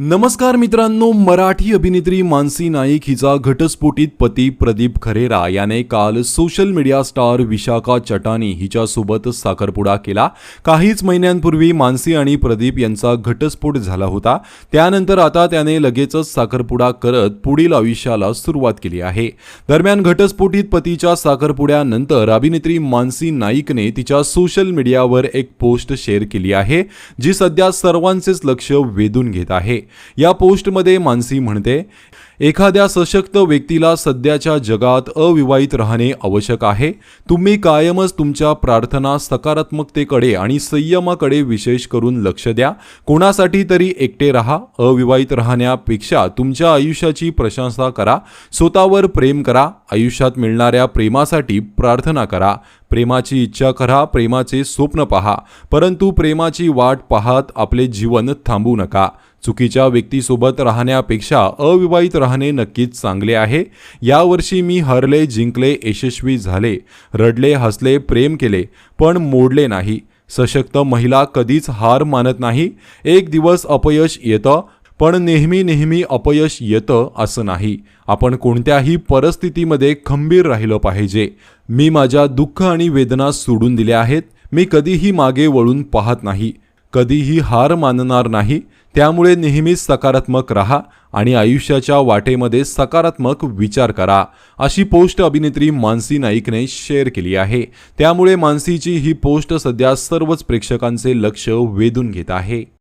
नमस्कार मित्रांनो मराठी अभिनेत्री मानसी नाईक हिचा घटस्फोटित पती प्रदीप खरेरा याने काल social media star Vishakha Chatani हिच्यासोबत साखरपुडा केला. काहीच महिन्यांपूर्वी मानसी आणि प्रदीप यांचा घटस्फोट झाला होता. त्यानंतर आता त्याने लगेचच साखरपुडा करत पुढील आयुष्याला सुरुवात केली आहे. दरम्यान घटस्फोटित पतीच्या साखरपुड्यानंतर अभिनेत्री मानसी नाईकने तिच्या सोशल मीडियावर एक पोस्ट शेअर केली आहे जी सध्या सर्वांचेच लक्ष वेधून घेत आहे. या पोस्टमध्ये मानसी म्हणते एखाद्या सशक्त व्यक्तीला सध्याच्या जगात अविवाहित राहणे आवश्यक आहे. तुम्ही कायमच तुमच्या प्रार्थना सकारात्मकतेकडे आणि संयमाकडे विशेष करून लक्ष द्या. कोणासाठी तरी एकटे राहा अविवाहित राहण्यापेक्षा तुमच्या आयुष्याची प्रशंसा करा. स्वतःवर प्रेम करा. आयुष्यात मिळणाऱ्या प्रेमासाठी प्रार्थना करा. प्रेमाची इच्छा करा प्रेमाचे स्वप्न पहा. परंतु प्रेमाची वाट पाहत आपले जीवन थांबू नका. चुकीच्या व्यक्तीसोबत राहण्यापेक्षा अविवाहित राहणे नक्कीच चांगले आहे. यावर्षी मी हरले जिंकले यशस्वी झाले. रडले हसले प्रेम केले पण मोडले नाही. सशक्त महिला कधीच हार मानत नाही. एक दिवस अपयश येतं पण नेहमी नेहमी अपयश येतं असं नाही. आपण कोणत्याही परिस्थितीमध्ये खंबीर राहिलं पाहिजे. मी माझ्या दुःख आणि वेदना सोडून दिल्या आहेत. मी कधीही मागे वळून पाहत नाही. कधीही हार मानणार नाही. त्यामुळे नेहमीच सकारात्मक राहा आणि आयुष्याच्या वाटेमध्ये सकारात्मक विचार करा. अशी पोस्ट अभिनेत्री मानसी नाईकने शेअर केली आहे. त्यामुळे मानसीची ही पोस्ट सध्या सर्वच प्रेक्षकांचे लक्ष वेधून घेत आहे.